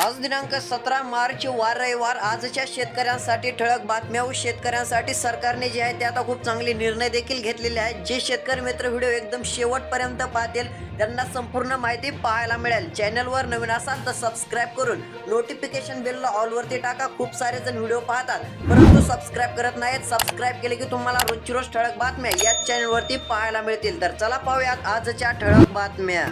आज दिनांक सतरा मार्च वार रविवार. आजच्या शेतकऱ्यांसाठी ठळक बातम्या व शेतकऱ्यांसाठी सरकारने जे आहे ते आता खूप चांगले निर्णय देखील घेतलेले आहेत. जे शेतकरी मित्र व्हिडिओ एकदम शेवटपर्यंत पाहतील त्यांना संपूर्ण माहिती पाहायला मिळेल. चॅनलवर नवीन असाल तर सबस्क्राईब करून नोटिफिकेशन बेलला ऑलवरती टाका. खूप सारे जण व्हिडिओ पाहतात परंतु सबस्क्राईब करत नाहीत. सबस्क्राईब केले की तुम्हाला रोजची रोज ठळक बातम्या याच चॅनलवरती पाहायला मिळतील. तर चला पाहूयात आजच्या ठळक बातम्या.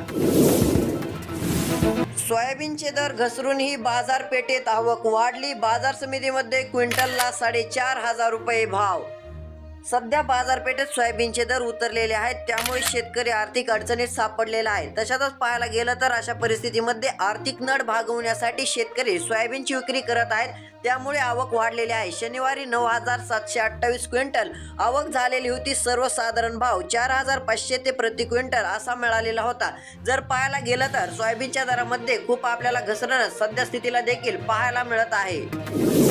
सोयाबीनचे दर घसरूनही बाजारपेठेत आवक वाढली. बाजार समितीमध्ये क्विंटलला साडेचार हजार रुपये भाव सध्या बाजारपेठेत सोयाबीनचे दर उतरलेले आहेत त्यामुळे शेतकरी आर्थिक अडचणीत सापडलेला आहे. तशातच पाहायला गेलं तर अशा परिस्थितीमध्ये आर्थिक नड भागवण्यासाठी शेतकरी सोयाबीनची विक्री करत आहेत. त्यामुळे आवक वाढलेली आहे. शनिवारी नऊ हजार सातशे अठ्ठावीस क्विंटल आवक झालेली होती. सर्वसाधारण भाव चार हजार पाचशे ते प्रति क्विंटल असा मिळालेला होता. जर पाहायला गेलं तर सोयाबीनच्या दरामध्ये खूप आपल्याला घसरण सध्या स्थितीला देखील पाहायला मिळत आहे.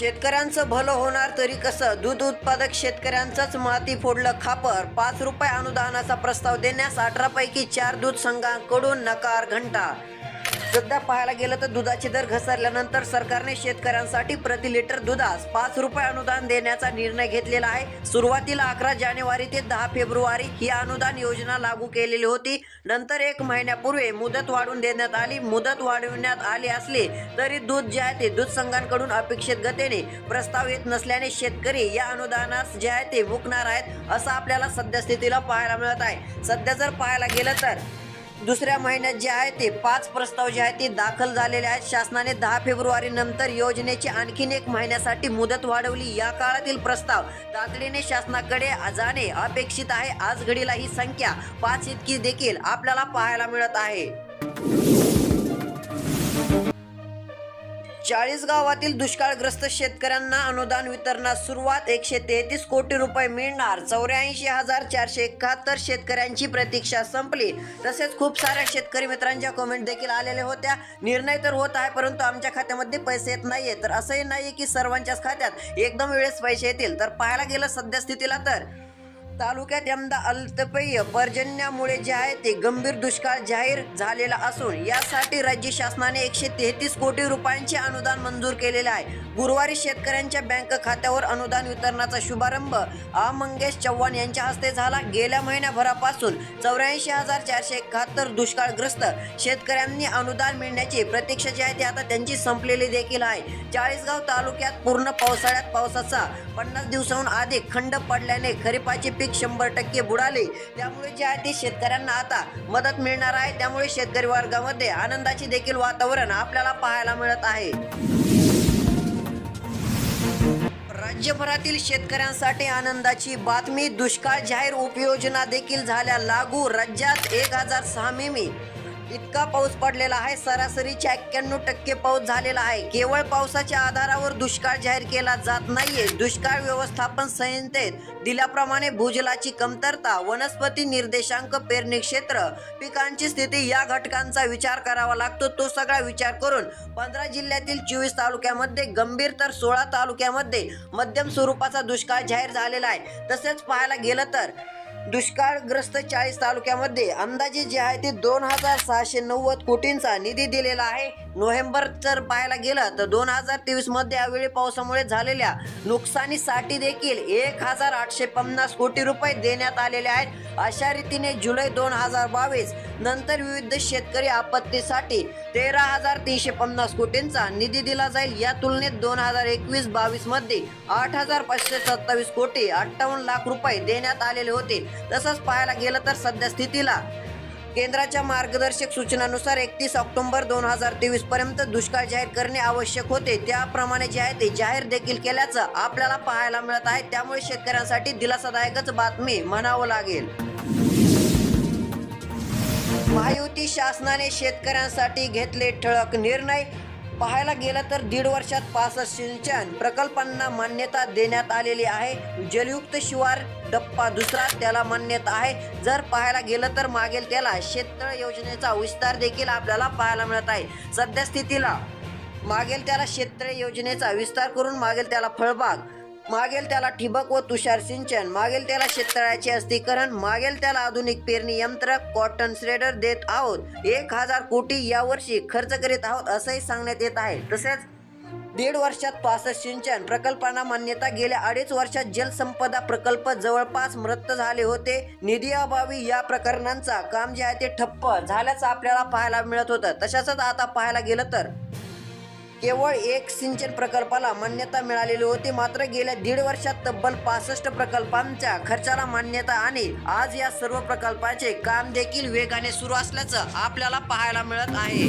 शेतकऱ्यांचं भलं होणार तरी कसं? दूध उत्पादक शेतकऱ्यांचंच माती फोडलं खापर. पाच रुपये अनुदानाचा प्रस्ताव देण्यास अठरा पैकी चार दूध संघांकडून नकार घंटा सध्या पाहायला गेलं तर दुधाचे दर घसरल्यानंतर सरकारने शेतकऱ्यांसाठी प्रति लिटर दुधास पाच रुपये अनुदान देण्याचा निर्णय घेतलेला आहे. सुरुवातीला अकरा जानेवारी ते दहा फेब्रुवारी ही अनुदान योजना लागू केलेली होती. नंतर एक महिन्यापूर्वी मुदत वाढवून देण्यात आली. मुदत वाढवण्यात आली असली तरी दूध जे आहे ते दूध संघांकडून अपेक्षित गतीने प्रस्ताव येत नसल्याने शेतकरी या अनुदानास जे आहे ते मुकणार आहेत असं आपल्याला सध्या स्थितीला पाहायला मिळत आहे. सध्या जर पाहायला गेलं तर दुसऱ्या महिन्यात जे आहे ते पाच प्रस्ताव जे आहेत ते दाखल झालेले आहेत. शासनाने दहा फेब्रुवारी नंतर योजनेची आणखीन एक महिन्यासाठी मुदत वाढवली. या काळातील प्रस्ताव तातडीने शासनाकडे जाणे अपेक्षित आहे. आज घडीला ही संख्या पाच इतकी देखील आपल्याला पाहायला मिळत आहे. चाळीस गावातील दुष्काळग्रस्त शेतकऱ्यांना अनुदान वितरणास सुरुवात एकशे तेहतीस कोटी रुपये मिळणार. चौऱ्याऐंशी हजार चारशे एकाहत्तर शेतकऱ्यांची प्रतीक्षा संपली. तसेच खूप साऱ्या शेतकरी मित्रांच्या कमेंट देखील आलेल्या होत्या. निर्णय तर होत आहे परंतु आमच्या खात्यामध्ये पैसे येत नाहीये. तर असंही नाही की सर्वांच्याच खात्यात एकदम वेळेस पैसे येतील. तर पाहायला गेलं सध्या स्थितीला तर. तालुक्यात यंदा अल्पपेय पर्जन्यामुळे जे आहे ते गंभीर दुष्काळ जाहीर झालेला असून यासाठी राज्य शासनाने एकशे तेहतीस कोटी रुपयांचे अनुदान मंजूर केलेले आहे. गुरुवारी शेतकऱ्यांच्या बँक खात्यावर अनुदान वितरणाचा शुभारंभ आ मंगेश चव्हाण यांच्या हस्ते झाला. गेल्या महिन्याभरापासून चौऱ्याऐंशी हजार चारशे एकाहत्तर दुष्काळग्रस्त शेतकऱ्यांनी अनुदान मिळण्याची प्रतीक्षा जी आहे ती आता त्यांची संपलेली देखील आहे. चाळीसगाव तालुक्यात पूर्ण पावसाळ्यात पावसाचा पन्नास दिवसाहून अधिक खंड पडल्याने खरीपाचे पीक शंभर टक्के बुडाले. त्यामुळे जे आहे ते शेतकऱ्यांना आता मदत मिळणार आहे. त्यामुळे शेतकरी वर्गामध्ये आनंदाचे देखील वातावरण आपल्याला पाहायला मिळत आहे. राज्यभरातील शेतकऱ्यांसाठी आनंदाची बातमी दुष्काळ जाहीर उपयोजना देखील झाल्या. लागू राज्यात एक हजार सहा मिमी. इतका पाऊस पडलेला आहे सरासरीच्या एक्क्याण्णव टक्के पाऊस झालेला आहे. केवळ पावसाच्या आधारावर दुष्काळ जाहीर केला जात नाहीये. दुष्काळ व्यवस्थापन संहितेत दिल्याप्रमाणे भूजलाची कमतरता वनस्पती निर्देशांक पेरणी क्षेत्र पिकांची स्थिती या घटकांचा विचार करावा लागतो. तो सगळा विचार करून पंधरा जिल्ह्यातील चोवीस तालुक्यामध्ये गंभीर तर सोळा तालुक्यामध्ये मध्यम स्वरूपाचा दुष्काळ जाहीर झालेला आहे. तसेच पाहायला गेलं तर दुष्काळग्रस्त चाळीस तालुक्यामध्ये अंदाजे जे आहे ते दोन हजार सहाशे नव्वद कोटींचा निधी दिलेला आहे. नोव्हेंबर जर पाहायला गेलं तर दोन हजार तेवीसमध्ये यावेळी पावसामुळे झालेल्या नुकसानीसाठी देखील एक हजार आठशे पन्नास कोटी रुपये देण्यात आलेले आहेत. अशा रीतीने जुलै दोन हजार बावीस नंतर विविध शेतकरी आपत्तीसाठी तेरा हजार तीनशे पन्नास कोटींचा निधी दिला जाईल. या तुलनेत दोन हजार एकवीस बावीसमध्ये आठ हजार पाचशे सत्तावीस कोटी अठ्ठावन्न लाख रुपये देण्यात आलेले होते. तसंच पाहायला गेलं तर सध्या स्थितीला केंद्राच्या मार्गदर्शक सूचनानुसार एकतीस ऑक्टोबर दोन हजार तेवीस पर्यंत दुष्काळ जाहीर करणे आवश्यक होते. त्याप्रमाणे जे आहे ते जाहीर देखील केल्याचं आपल्याला पाहायला मिळत आहे. त्यामुळे शेतकऱ्यांसाठी दिलासादायकच बातमी म्हणावं लागेल. महायुती शासनाने शेतकऱ्यांसाठी घेतले ठळक निर्णय. पाहायला गेलं तर दीड वर्षात पासष्ट सिंचन प्रकल्पांना मान्यता देण्यात आलेली आहे. जलयुक्त शिवार डप्पा दुसरा त्याला मान्यता आहे. जर पाहायला गेलं तर मागेल त्याला शेततळ योजनेचा विस्तार देखील आपल्याला पाहायला मिळत आहे. सध्या स्थितीला मागेल त्याला शेततळे योजनेचा विस्तार करून मागेल त्याला फळबाग मागेल त्याला ठिबक व तुषार सिंचन मागेल त्याला शेततळ्याचे अस्तीकरण मागेल त्याला आधुनिक पेरणी यंत्र कॉटन श्रेडर देत आहोत. एक हजार कोटी यावर्षी खर्च करीत आहोत असंही सांगण्यात येत आहे. तसेच दीड वर्षात पासष्ट सिंचन प्रकल्पांना मान्यता गेल्या अडीच वर्षात जलसंपदा प्रकल्प जवळपास मृत झाले होते. निधी अभावी या प्रकरणांचा काम जे आहे ते ठप्प झाल्याचं आपल्याला पाहायला मिळत होतं. तशाच आता पाहायला गेलं तर केवळ एक सिंचन प्रकल्पाला मान्यता मिळालेली होती मात्र गेल्या दीड वर्षात तब्बल पासष्ट प्रकल्पांच्या खर्चाला मान्यता आणि आज या सर्व प्रकल्पाचे काम देखील वेगाने सुरू असल्याचं आपल्याला पाहायला मिळत आहे.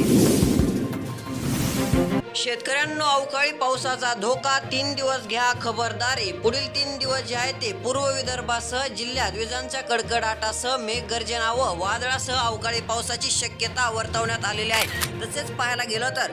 शेतकऱ्यांना अवकाळी पावसाचा धोका तीन दिवस घ्या खबरदारी. पुढील तीन दिवस जे आहे ते पूर्व विदर्भासह जिल्ह्यात विजांच्या कडकडाटासह मेघगर्जना व वादळासह अवकाळी पावसाची शक्यता वर्तवण्यात आलेली आहे. तसेच पाहायला गेलं तर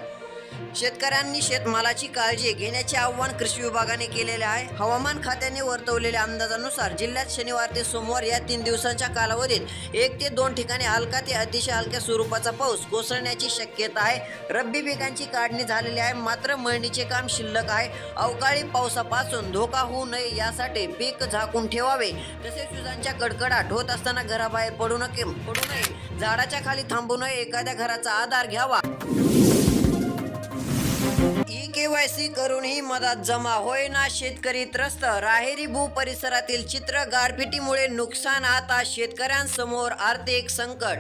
शेतकऱ्यांनी शेतमालाची काळजी घेण्याचे आव्हान कृषी विभागाने केलेले आहे. हवामान खात्याने वर्तवलेल्या अंदाजानुसार जिल्ह्यात शनिवार ते सोमवार या तीन दिवसांच्या कालावधीत एक ते दोन ठिकाणी हलका ते अतिशय हलक्या स्वरूपाचा पाऊस कोसळण्याची शक्यता आहे. रब्बी पिकांची काढणी झालेली आहे. मात्र मळणीचे काम शिल्लक आहे. अवकाळी पावसापासून धोका होऊ नये यासाठी पीक झाकून ठेवावे. तसेच विजांच्या कडकडाट होत असताना घराबाहेर पडू नये पडू नये. झाडाच्या खाली थांबू नये. एखाद्या घराचा आधार घ्यावा. केवायसी करूनही मदत जमा होईना. शेतकरी त्रस्त. राहेरी भू परिसरातील चित्र गारपिटीमुळे नुकसान आता शेतकऱ्यांसमोर आर्थिक संकट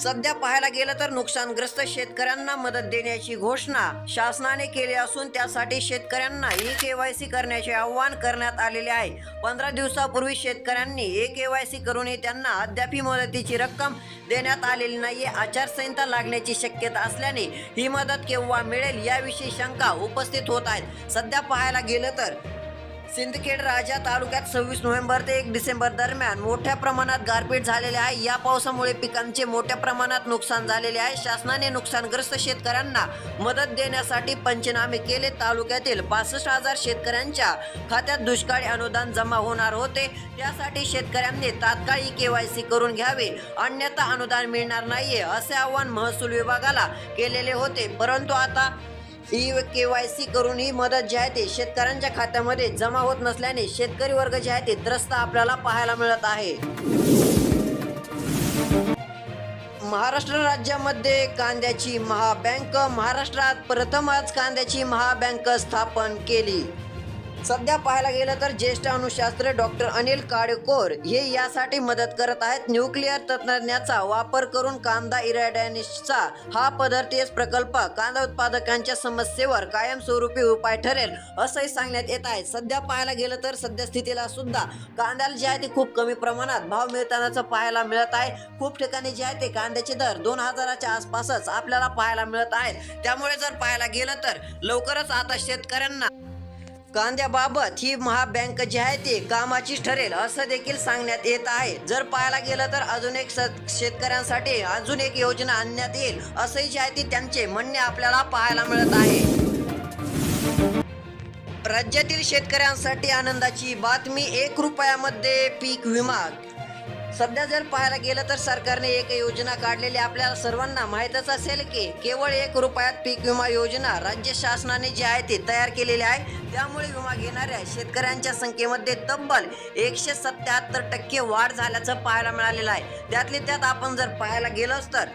सध्या पाहायला गेलं तर नुकसानग्रस्त शेतकऱ्यांना मदत देण्याची घोषणा शासनाने केली असून त्यासाठी शेतकऱ्यांना ई केवायसी करण्याचे आवाहन करण्यात आलेले आहे. पंधरा दिवसापूर्वी शेतकऱ्यांनी ए केवायसी करूनही त्यांना अद्यापही मदतीची रक्कम देण्यात आलेली नाहीये. आचारसंहिता लागण्याची शक्यता असल्याने ही मदत केव्हा मिळेल याविषयी शंका उपस्थित होत आहेत. सध्या पाहायला गेलं तर सिंदखेड राजा तालुक्यात सव्वीस नोव्हेंबर ते एक डिसेंबर दरम्यान मोठ्या प्रमाणात गारपीट झालेले आहे. या पावसामुळे पिकांचे मोठ्या प्रमाणात नुकसान झालेले आहे. शासनाने नुकसानग्रस्त शेतकऱ्यांना मदत देण्यासाठी पंचनामे केले. तालुक्यातील पासष्ट हजार शेतकऱ्यांच्या खात्यात दुष्काळी अनुदान जमा होणार होते. त्यासाठी शेतकऱ्यांनी तात्काळ केवायसी करून घ्यावे. अन्यथा अनुदान मिळणार नाहीये असे आवाहन महसूल विभागाला केलेले होते. परंतु आता ई के वाय सी करून ही मदत जी आहे ते शेतकऱ्यांच्या खात्यामध्ये जमा होत नसल्याने शेतकरी वर्ग जे आहे ते त्रस्त आपल्याला पाहायला मिळत आहे. महाराष्ट्र राज्यामध्ये कांद्याची महाबँक महाराष्ट्रात प्रथमच कांद्याची महाबँक स्थापन केली. सध्या पाहायला गेलं तर ज्येष्ठ अणुशास्त्र डॉक्टर अनिल काळेकोर हे यासाठी मदत करत आहेत. न्यूक्लिअर तंत्रज्ञाचा वापर करून कांदा इरॅडॅनिसचा हा पदार्थीय प्रकल्प कांदा उत्पादकांच्या समस्येवर कायमस्वरूपी उपाय ठरेल असंही सांगण्यात येत आहे. सध्या पाहायला गेलं तर सध्या स्थितीला सुद्धा कांद्याला जे आहे ते खूप कमी प्रमाणात भाव मिळतानाचं पाहायला मिळत आहे. खूप ठिकाणी जे आहे ते कांद्याचे दर दोन हजाराच्या आसपासच आपल्याला पाहायला मिळत आहेत. त्यामुळे जर पाहायला गेलं तर लवकरच आता शेतकऱ्यांना कांद्याबाबत ही महाबँक जी आहे ती कामाचीच ठरेल असं देखील सांगण्यात येत आहे. जर पाहायला गेलं तर अजून एक स- शेतकऱ्यांसाठी अजून एक योजना आणण्यात येईल असंही जे आहे ती त्यांचे म्हणणे आपल्याला पाहायला मिळत आहे. राज्यातील शेतकऱ्यांसाठी आनंदाची बातमी एक रुपयामध्ये पीक विमा सध्या जर पाहायला गेलं तर सरकारने एक योजना काढलेली आपल्याला सर्वांना माहीतच असेल की केवळ एक रुपयात पीक विमा योजना राज्य शासनाने जी आहे ती तयार केलेली आहे. त्यामुळे विमा घेणाऱ्या शेतकऱ्यांच्या संख्येमध्ये तब्बल एकशे सत्याहत्तर टक्के वाढ झाल्याचं पाहायला मिळालेलं आहे. त्यातले त्यात आपण जर पाहायला गेलोच तर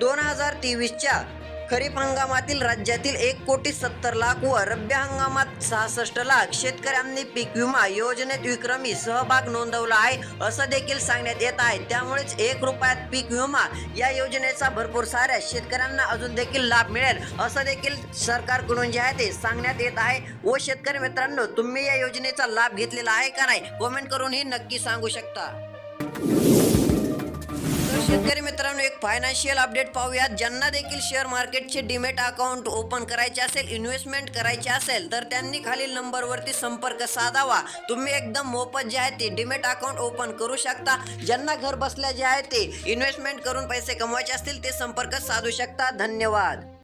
दोन हजार तेवीसच्या खरीप हंगामातील राज्यातील एक कोटी सत्तर लाख व रब्बी हंगामात सहासष्ट लाख शेतकऱ्यांनी पीक विमा योजनेत विक्रमी सहभाग नोंदवला आहे असं देखील सांगण्यात येत आहे. त्यामुळेच एक रुपयात पीक विमा या योजनेचा भरपूर साऱ्या शेतकऱ्यांना अजून देखील लाभ मिळेल असं देखील सरकारकडून जे आहे ते सांगण्यात येत आहे. व शेतकरी मित्रांनो तुम्ही या योजनेचा लाभ घेतलेला आहे का नाही कमेंट करूनही नक्की सांगू शकता. शेतकरी मित्रांनो एक फायनान्शियल अपडेट पाहूयात. ज्यांना देखील शेअर मार्केटचे डिमेट अकाउंट ओपन करायचे असेल इन्व्हेस्टमेंट करायचे असेल तर त्यांनी खालील नंबरवरती संपर्क साधावा. तुम्ही एकदम मोफत जे आहे ते डिमेट अकाउंट ओपन करू शकता. ज्यांना घर बसल्या जे आहे ते इन्व्हेस्टमेंट करून पैसे कमवायचे असतील ते संपर्क साधू शकता. धन्यवाद.